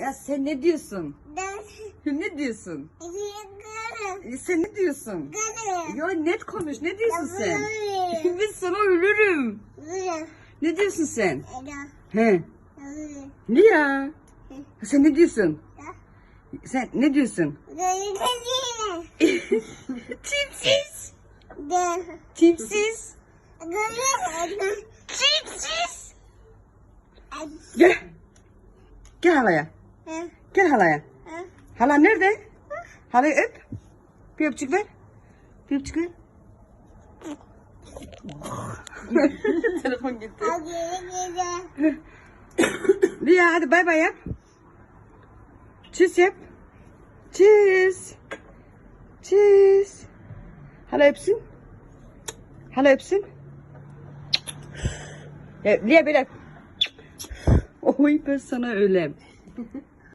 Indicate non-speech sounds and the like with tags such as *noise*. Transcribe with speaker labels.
Speaker 1: Ya sen ne diyorsun?
Speaker 2: Ben
Speaker 1: Ne diyorsun?
Speaker 2: yıkarım.
Speaker 1: E, Sen ne diyorsun?
Speaker 2: Yıkarım.
Speaker 1: Ya net konuş. Ne diyorsun sen?
Speaker 2: Yıkarım.
Speaker 1: Ben sana ölürüm.
Speaker 2: Yıkarım.
Speaker 1: Ne diyorsun sen?
Speaker 2: Eda.
Speaker 1: He.
Speaker 2: Yıkarım.
Speaker 1: Ne ya? Sen ne diyorsun? Sen ne diyorsun?
Speaker 2: Yıkarım. *laughs*
Speaker 1: Tipsiz.
Speaker 2: De.
Speaker 1: Tipsiz.
Speaker 2: Yıkarım.
Speaker 1: Tipsiz. Gel. Gel halaya.
Speaker 2: Ha,
Speaker 1: Gel halaya.
Speaker 2: ha.
Speaker 1: Hala nerede? Halayı öp. Bir öpücük ver. Bir öpücük ver. *laughs* Telefon gitti.
Speaker 2: Hadi gidelim.
Speaker 1: Lia hadi bay bay yap. Tschüss yap. Tschüss. Tschüss. Hala öpsün. Hala öpsün. Ya, Lia böyle. Oy ben sana ölem.